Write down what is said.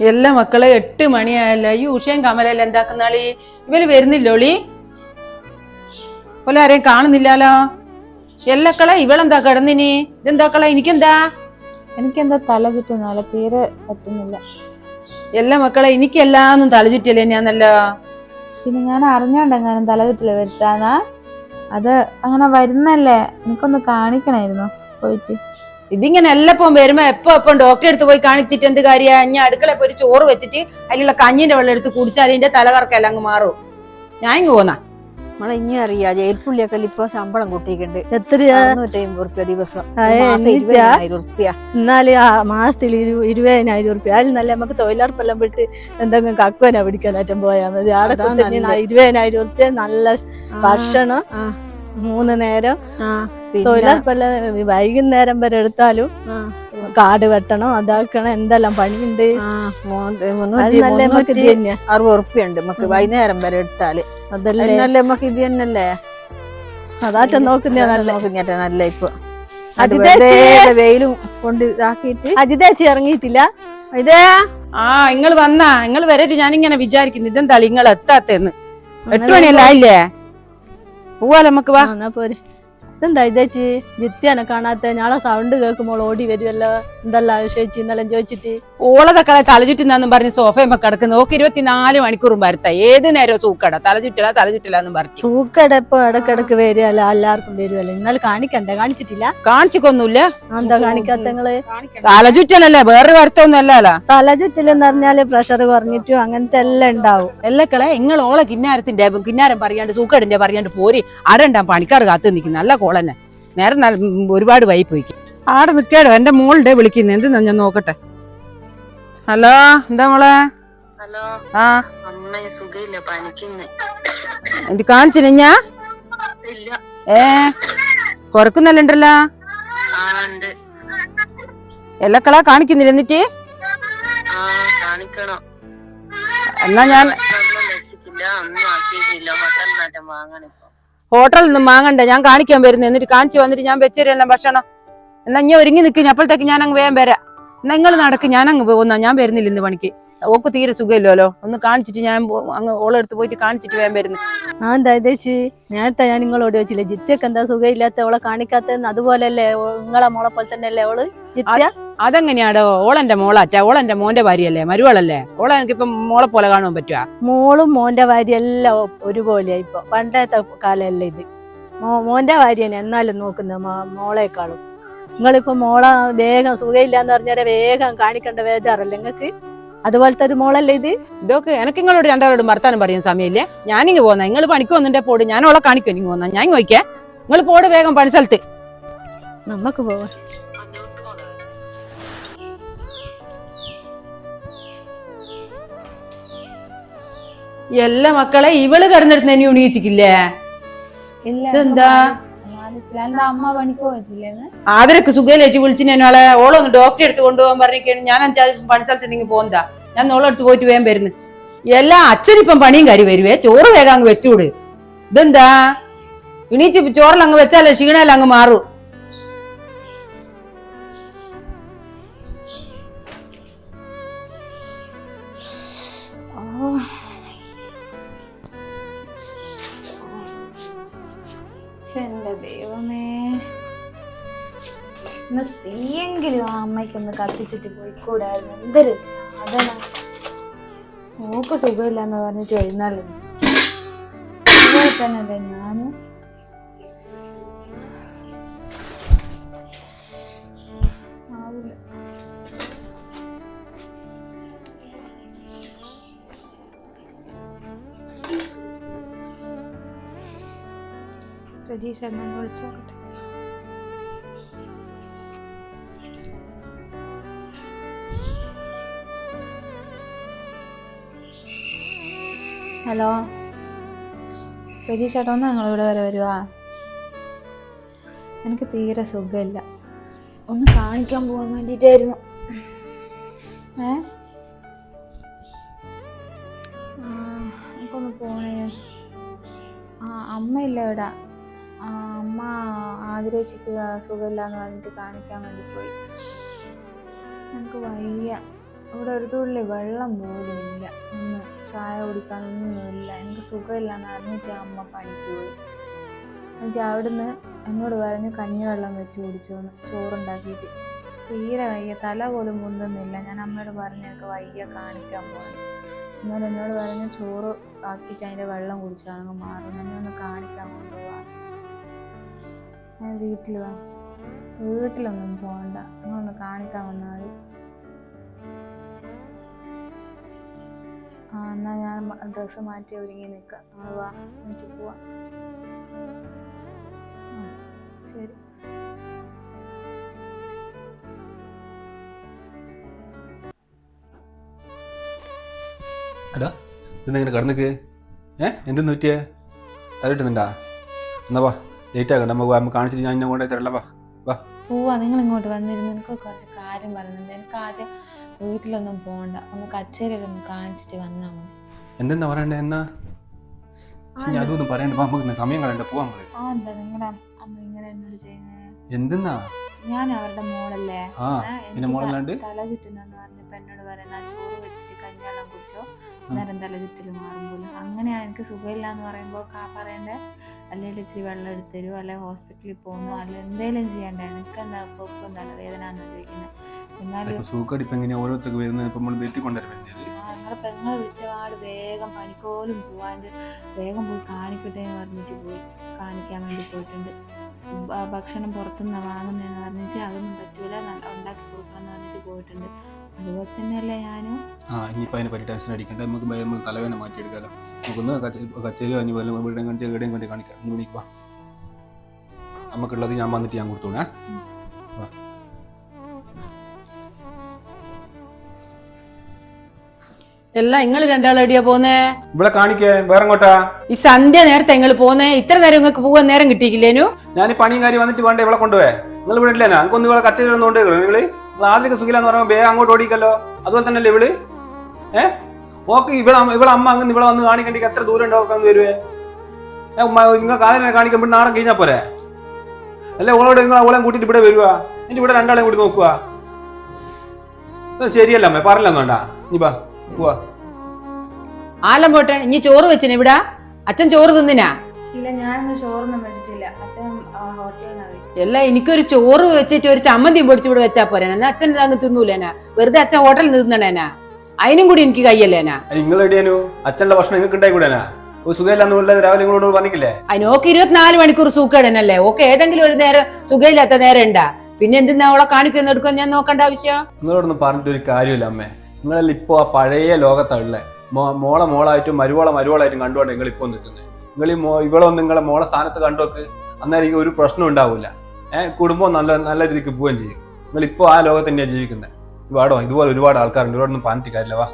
എല്ലാ മക്കളെ എട്ട് മണിയായല്ല. ഈ ഉഷയും കമലല്ല എന്താക്കുന്നാളി ഇവർ വരുന്നില്ലോളി പോലെ ആരെയും കാണുന്നില്ലാലോ? എല്ലക്കളെ ഇവളെന്താ കിടന്നിനി? ഇതെന്താക്കളെ എനിക്കെന്താ? എനിക്കെന്താ തല ചുറ്റുന്നാല തീരെ പറ്റുന്നില്ല. എല്ലാ മക്കളെ എനിക്കെല്ലാന്നും തല ചുറ്റല്ലേ ഞാനല്ലോ പിന്നെ ഞാൻ അറിഞ്ഞോണ്ടെങ്ങാനും തല ചുറ്റില്ല വരുത്താനാ? അത് അങ്ങനെ വരുന്നല്ലേ? എനിക്കൊന്ന് കാണിക്കണായിരുന്നു. പോയിട്ട്. ഇതിങ്ങനെ എല്ലപ്പം വരുമ്പോ എപ്പോ എപ്പം ഡോക്ടറെ എടുത്ത് പോയി കാണിച്ചിട്ട് എന്ത് കാര്യ? ഞാൻ അടുക്കള പോയി ഒരു ചോറ് വെച്ചിട്ട് അതിലുള്ള കഞ്ഞിന്റെ വെള്ളം എടുത്ത് കുടിച്ചാൽ അതിന്റെ തലകറക്കെല്ലാം അങ്ങ് മാറും. ഞാൻ ഇങ്ങ് പോന്നാ. നമ്മളെ ഇനി അറിയാ ജയിൽപ്പുള്ളിയൊക്കെ ഇപ്പൊ ശമ്പളം കൂട്ടിയിട്ടുണ്ട്. എത്രയാ? അറുന്നൂറ്റി അമ്പത് റുപ്യ ദിവസം. റുപ്യ. എന്നാൽ ആ മാസത്തിൽ ഇരു ഇരുപതിനായിരം ഉറുപ്പ്യ അതിൽ നല്ല നമുക്ക് തൊഴിലുറപ്പെല്ലാം വിട്ട് എന്തെങ്കിലും കക്കുവന പിടിക്കാനായിട്ടും പോയാൽ മതി. നല്ലത്. ഇരുപതിനായിരം ഉറുപ്പ്യ നല്ല ഭക്ഷണം. മൂന്ന് നേരം. തൊഴിലുറപ്പെല്ലാം വൈകുന്നേരം വരെ എടുത്താലും ആ, കാട് വെട്ടണം അതാക്കണം എന്തെല്ലാം പണിയുണ്ട്? അറുപത് നമുക്ക് വൈകുന്നേരം വരെ എടുത്താൽ. അതല്ലേ? നമുക്ക് ഇത് തന്നെയല്ലേ? അതാറ്റം നോക്കുന്ന നല്ല ഇപ്പൊ. വെയിലും കൊണ്ട് ഇതാക്കിയിട്ട്. അജിതേച്ചി ഇറങ്ങിയിട്ടില്ല? ഇതേ? ആ നിങ്ങൾ വന്നാ നിങ്ങൾ വരട്ട് ഞാനിങ്ങനെ വിചാരിക്കുന്നു ഇതെന്താ നിങ്ങൾ എത്താത്തെന്ന് എട്ട് മണിയല്ല ആയില്ലേ? പോവാലോ നമുക്ക് വാ. എന്നാ പോരെ. ഇതെന്താ ഇതേച്ചി? വിത്യാനെ കാണാത്ത ഞാളെ സൗണ്ട് കേൾക്കുമ്പോൾ ഓടി വരുമല്ലോ എന്തല്ല ചേച്ചി എന്നെല്ലാം ചോദിച്ചിട്ട് ഓളതൊക്കെ തലചുറ്റുന്നാന്നും പറഞ്ഞ് സോഫയമ്മ കിടക്കുന്നു. ഓക്ക് ഇരുപത്തിനാല് മണിക്കൂറും വരുത്ത ഏത് നേരവും സൂക്കട. തലചുറ്റല തലചുറ്റലാന്നും പറഞ്ഞു. സൂക്കട ഇപ്പൊ ഇടക്കിടക്ക് വരുമല്ലോ എല്ലാവർക്കും വരുമല്ലോ ഇന്നലെ കാണിക്കണ്ടേ? കാണിച്ചിട്ടില്ല? കാണിച്ചിക്കൊന്നുമില്ല. എന്താ കാണിക്കാത്ത നിങ്ങൾ തലചുറ്റലല്ലേ? വേറെ വരുത്തൊന്നും അല്ലല്ലോ തല ചുറ്റലെന്ന് പറഞ്ഞാൽ പ്രഷർ കുറഞ്ഞിട്ടും അങ്ങനത്തെ എല്ലാം ഉണ്ടാവും. എല്ലക്കളെ നിങ്ങൾ ഓളെ കിന്നാരത്തിന്റെ കിന്നാരം പറയാണ്ട് സൂക്കടിന്റെ പറയാണ്ട് പോരി. അടണ്ടാ പണിക്കാർ കാത്തു നിൽക്കുന്നു. നല്ല കോളന്നെ നേരെ നല്ല ഒരുപാട് വൈ പോയി. ആടെ നിൽക്കാടോ എന്റെ മോളുടെ വിളിക്കുന്നത് എന്ത് ഞാൻ നോക്കട്ടെ? ഹലോ എന്താ മോളെ? ഹലോ. ആ. എനിക്ക് കാണിച്ചില്ല ഞാ ഇല്ല. ഏ ഉണ്ട്. എല്ലക്കളെ കാണിക്കുന്നില്ല എന്നിട്ട്? എന്നാ ഞാൻ ഹോട്ടലിൽ നിന്ന് വാങ്ങണ്ട ഞാൻ കാണിക്കാൻ വരുന്നത് എന്നിട്ട് കാണിച്ചു വന്നിട്ട് ഞാൻ വെച്ചുതരാം ഭക്ഷണം. എന്നാ ഞാൻ ഒരുങ്ങി നിൽക്കും അപ്പോഴത്തേക്ക് ഞാൻ അങ്ങ് വേഗം വരാം. നിങ്ങൾ നടക്ക് ഞാൻ അങ്ങ് പോകുന്ന ഞാൻ വരുന്നില്ല ഇന്ന് പണിക്ക്. ഓക്ക് തീരെ സുഖമില്ലല്ലോ. ഒന്ന് കാണിച്ചിട്ട് ഞാൻ അങ്ങ് ഓളെടുത്ത് പോയിട്ട് കാണിച്ചിട്ട് വേഗം വരുന്നു. ആ എന്താ ചേച്ചി? നേരത്തെ ഞാൻ നിങ്ങളോട് ചോദിച്ചില്ലേ ജിത്യൊക്കെ എന്താ സുഖമില്ലാത്ത ഓളെ കാണിക്കാത്തതെന്ന്? അതുപോലെയല്ലേ നിങ്ങളെ മോളെ പോലെ തന്നെയല്ലേ ഓൾ ജിത്യ? അതെങ്ങനെയാടോ? ഓളെന്റെ മോളാറ്റ ഓളെന്റെ മോന്റെ ഭാര്യയല്ലേ? മരുവാളല്ലേ ഓളെ എനിക്കിപ്പം മോളെ പോലെ കാണാൻ പറ്റുവാ? മോളും മോന്റെ ഭാര്യ എല്ലാം ഒരുപോലെയാ ഇപ്പൊ. പണ്ടത്തെ കാലമല്ല ഇത്. മോ മോന്റെ ഭാര്യനെ എന്നാലും നോക്കുന്ന മോളെക്കാളും. നിങ്ങളിപ്പോ മോളെ വേഗം സുഖമില്ലാന്ന് പറഞ്ഞാൽ വേഗം കാണിക്കേണ്ട വേദാറല്ലേ നിങ്ങക്ക് അതുപോലത്തെ ഒരു മോളല്ലേ ഇത്? ഇതൊക്കെ എനിക്ക് നിങ്ങളോട് രണ്ടാളോടും വർത്താനം പറയാൻ സമയമില്ലേ ഞാനിങ്ങ് പോന്ന. നിങ്ങൾ പണിക്ക് വന്നിട്ടേ പോട്. ഞാൻ ഓളെ കാണിക്കും. ഇങ്ങ് പോന്ന. ഞാൻ നോക്കിയേ നിങ്ങൾ പോട് വേഗം പണി സ്ഥലത്ത്. നമുക്ക് പോവാം. എല്ലാ മക്കളെ ഇവൾ കിടന്നിടത്ത് എന്നെ ഉണീച്ചിക്കില്ലേ ഇതെന്താ? ആദരക്ക് സുഖയിലേറ്റ് വിളിച്ചു ഞാനോളെ ഓളൊന്ന് ഡോക്ടറെ എടുത്ത് കൊണ്ടുപോകാൻ പറഞ്ഞിരിക്കുന്നു ഞാൻ എന്താ പണി സ്ഥലത്ത് നിങ്ങൾ പോകുന്നതാ ഞാൻ ഓളെ അടുത്ത് പോയിട്ട് വേഗം വരുന്നു. എല്ലാ അച്ഛനിപ്പം പണിയും കാര്യം വരുവേ. ചോറ് വേഗം അങ്ങ് വെച്ചുകൂട് ഇതെന്താ? ഇണീച്ച് ചോറിൽ അങ്ങ് വെച്ചാലേ ക്ഷീണയിൽ അങ്ങ് മാറും. ദൈവമേ. ഇന്ന് തീയെങ്കിലും ആ അമ്മയ്ക്കൊന്ന് കത്തിച്ചിട്ട് പോയിക്കൂടായിരുന്നു. എന്തൊരു സാധന. നോക്ക് സുഖമില്ലെന്ന് പറഞ്ഞിട്ട് എഴുന്നള്ളുന്നു. അതുപോലെ തന്നെയല്ലേ ഞാനും. പ്രതീക്ഷ എന്നെ വിളിച്ചോക്കട്ടെ ഹലോ? പ്രജീഷ് ഒന്ന് നിങ്ങളിവിടെ വരെ വരുവാ? എനിക്ക് തീരെ സുഖമില്ല. ഒന്ന് കാണിക്കാൻ പോകാൻ വേണ്ടിയിട്ടായിരുന്നു. ഏ? എനിക്കൊന്ന് പോണേ. ആ അമ്മയില്ല ഇവിടെ. അമ്മ ആതിരേച്ചിക്ക് സുഖമില്ല എന്ന് പറഞ്ഞിട്ട് കാണിക്കാൻ വേണ്ടി പോയി. നമുക്ക് വയ്യ. ഇവിടെ ഒരു തുള്ളി വെള്ളം പോലും ഇല്ല. ഒന്ന് ചായ കുടിക്കാനൊന്നുമില്ല. എനിക്ക് സുഖമില്ല എന്ന് അറിഞ്ഞിട്ട് അമ്മ പണിക്ക് പോയി. എന്നിട്ട് അവിടുന്ന് എന്നോട് പറഞ്ഞു കഞ്ഞിവെള്ളം വെച്ച് കുടിച്ചോന്ന് ചോറുണ്ടാക്കിയിട്ട്. തീരെ വയ്യ. തല പോലും പൊന്തുന്നില്ല ഞാൻ അമ്മയോട് പറഞ്ഞു എനിക്ക് വയ്യ കാണിക്കാൻ പോകണം എന്നാൽ എന്നോട് പറഞ്ഞു ചോറ് ആക്കിയിട്ട് അതിന്റെ വെള്ളം കുടിച്ചാൽ അങ്ങ് മാറും. എന്നെ ഒന്ന് കാണിക്കാൻ കൊണ്ടുപോകാം ഞാൻ വീട്ടിൽ വാ. വീട്ടിലൊന്നും പോകണ്ട നിങ്ങളൊന്ന് കാണിക്കാൻ വന്നാൽ മതി. ആ എന്നാൽ ഞാൻ ഡ്രസ്സ് മാറ്റി ഒരുങ്ങി നിൽക്കാം നമ്മൾ വാ എന്നിട്ട് പോവാം. ശരി. എടാ ഇതെങ്ങനെ കടന്നിക്ക്? ഏ എന്തെന്ന് പറ്റിയേ? തലയിട്ടുന്നുണ്ടാ എന്നാ വാ. ലേറ്റ് ആകണ്ട നമുക്ക് വാ, നമുക്ക് കാണിച്ചിട്ട് ഞാൻ ഇന്നെ കൊണ്ടേ തരല്ല വാ പോവാ. നിങ്ങൾ ഇങ്ങോട്ട് വന്നിരുന്നു എനിക്ക് കുറച്ച് കാര്യം പറയുന്നുണ്ട്. എനിക്ക് ആദ്യം വീട്ടിലൊന്നും പോകണ്ട ഒന്ന് കച്ചേരിയിലൊന്ന് കാണിച്ചിട്ട് വന്നാൽ മതി. എന്തെന്നാ പറയണ്ടേ? എന്നാ? ഞാൻ അതൊന്നും പറയണ്ട. വാ, നമുക്ക് സമയം കളയണ്ട. പോവാ. നമ്മൾ ആ എന്താ നിങ്ങളുടെ അമ്മ ഇങ്ങനെ എന്നോട് ചെയ്യുന്നത് എന്തെന്നാ? ഞാൻ അവരുടെ മോളല്ലേ പിന്നെ മോളല്ലാണ്ട്? തല ചുറ്റുന്നെന്ന് പറഞ്ഞപ്പോ എന്നോട് പറയുന്ന ചോറ് വെച്ചിട്ട് കഞ്ഞാളം കുടിച്ചോ? അന്നേരം തല ചുറ്റിൽ മാറും അങ്ങനെ എനിക്ക് സുഖമില്ല എന്ന് പറയുമ്പോ കാ പറയണ്ടേ? അല്ലെങ്കിൽ ഇച്ചിരി വെള്ളം എടുത്തരൂ അല്ലെ ഹോസ്പിറ്റലിൽ പോകുന്നു അല്ലെ എന്തേലും ചെയ്യണ്ടേ? എനിക്ക് എന്താ ഇപ്പൊ എന്താണ് വേദന എന്ന് ചോദിക്കുന്നത് എന്നാലും സൂക്കടി ഇപ്പൊ എങ്ങനെ ഓരോരുത്തർക്ക് വരുന്നത് നമ്മൾ വെത്തി കൊണ്ടുവരുന്നത് ഞങ്ങളെ പെങ്ങളെ വിളിച്ച പാട് വേഗം പണിക്കോലും പോവാണ്ട് വേഗം പോയി കാണിക്കട്ടെ എന്ന് പറഞ്ഞിട്ട് പോയി കാണിക്കാൻ വേണ്ടി പോയിട്ടുണ്ട്. ഭക്ഷണം പുറത്തുനിന്ന് വാങ്ങുന്നതെന്ന് പറഞ്ഞിട്ട് അതൊന്നും പറ്റൂല. ഉണ്ടാക്കി കൊടുക്കണം പറഞ്ഞിട്ട് പോയിട്ടുണ്ട്. അതുപോലെ തന്നെയല്ലേ ഞാനും. ആ ഇനിയിപ്പോൾ അതിനെ പറ്റി ടെൻഷൻ അടിക്കണ്ട. നമുക്ക് നമ്മൾ തലവേദന മാറ്റിയെടുക്കാമല്ലോ നമുക്കൊന്ന് കച്ചേരി കച്ചേരിയോ ഇനി വല്ല വീടും കണ്ടി എവിടെയും കൊണ്ട് കാണിക്കാം. ഇന്ന് മണിക്ക് നമുക്കുള്ളത് ഞാൻ വന്നിട്ട് ഞാൻ കൊടുത്തോളേ എല്ലാം നിങ്ങൾ രണ്ടാളെടിയാ പോന്നേ? ഇവിടെ കാണിക്കേ വേറെ എങ്ങോട്ടാ ഈ സന്ധ്യ നേരത്തെ നിങ്ങൾ പോന്നേ. ഇത്ര നേരം നിങ്ങൾക്ക് പോവാൻ നേരം കിട്ടിയില്ലേനു ഞാൻ ഈ പണിയും കാര്യം വന്നിട്ട് വേണ്ട ഇവിടെ കൊണ്ടുപോയേ നിങ്ങൾ ഇവിടെ ഇല്ലേനാ എനിക്കൊന്ന് ഇവിടെ കച്ചേരി ഒന്നും കൊണ്ട് നിങ്ങൾ ആദ്യമൊക്കെ സുഖിലാന്ന് പറയുമ്പോൾ വേഗം അങ്ങോട്ട് ഓടിക്കല്ലോ. അതുപോലെ തന്നെയല്ലേ ഇവൾ? ഏ? ഓക്കെ ഇവിടെ ഇവിടെ അമ്മ അങ്ങനെ ഇവിടെ വന്ന് കാണിക്കണ്ടെങ്കിൽ എത്ര ദൂരം ഉണ്ടാക്കാൻ വരുവേ? ഏ ഉമ്മ നിങ്ങൾക്ക് ആദ്യം കാണിക്കാൻ നാളെ കഴിഞ്ഞാൽ പോരെ? അല്ലെ ഓളോട് നിങ്ങൾ ഓളെ കൂട്ടിയിട്ട് ഇവിടെ വരുവാ. എന്നിട്ട് ഇവിടെ രണ്ടാളെയും കൂടി നോക്കുക ശരിയല്ല അമ്മേ വേണ്ട. നീ ബാ പോവാ. ആലം പോട്ടെ ഇനി ചോറ് വെച്ചിന്. ഇവിടെ അച്ഛൻ ചോറ് തിന്നിനാ? ഇല്ല ഞാനൊന്നും ചോറൊന്നും വെച്ചിട്ടില്ല. അച്ഛൻ ഹോട്ടലിൽ നിന്നാണ് എല്ലാം എനിക്കൊരു ചോറ് വെച്ചിട്ട് ഒരു ചമ്മന്തിയും പൊടിച്ച് ഇവിടെ വെച്ചാ പോരാ. എന്നാ അച്ഛൻ അങ്ങ് തിന്നൂലേനാ? വെറുതെ അച്ഛൻ ഹോട്ടലിൽ നിന്നണേനാ അതിനും കൂടി എനിക്ക് കയ്യല്ലേനാ? നിങ്ങൾ എവിടെയാനു അച്ഛന്റെ ഭക്ഷണം നിങ്ങൾക്ക് ഉണ്ടായി കൂടെനാ സുഖമില്ലാന്ന് രാവിലെ നിങ്ങളോട് പറഞ്ഞില്ലേ? അതിനോക്ക് ഇരുപത്തിനാല് മണിക്കൂർ സൂക്കേടനല്ലേ? ഓക്കെ ഏതെങ്കിലും ഒരു നേരം സുഖമില്ലാത്ത നേരം ഉണ്ടാ പിന്നെ എന്തിനാ അവളെ കാണിക്കുന്ന എടുക്കാൻ ഞാൻ നോക്കേണ്ട ആവശ്യം? നിങ്ങളോടൊന്നും പറഞ്ഞിട്ട് ഒരു കാര്യമില്ല അമ്മേ. ഇപ്പോൾ ആ പഴയ ലോകത്താണ് ഉള്ളത് മോ മോളെ മോളായിട്ടും മരുവോളെ മരുവോളായിട്ടും കണ്ടുകൊണ്ട് നിങ്ങൾ ഇപ്പോൾ നിൽക്കുന്നത് നിങ്ങൾ ഈ മോ ഇവളൊന്നും നിങ്ങളെ മോളെ സ്ഥാനത്ത് കണ്ടുവെക്ക് അന്നേരം ഒരു പ്രശ്നം ഉണ്ടാവില്ല ഏഹ് കുടുംബം നല്ല നല്ല രീതിക്ക് പോവുകയും ചെയ്യും. നിങ്ങൾ ഇപ്പോൾ ആ ലോകത്ത് തന്നെയാണ് ജീവിക്കുന്നത് ഒരുപാടോ ഇതുപോലെ ഒരുപാട് ആൾക്കാരുണ്ട്. ഒരുപാടൊന്നും പറഞ്ഞിട്ട് വാ.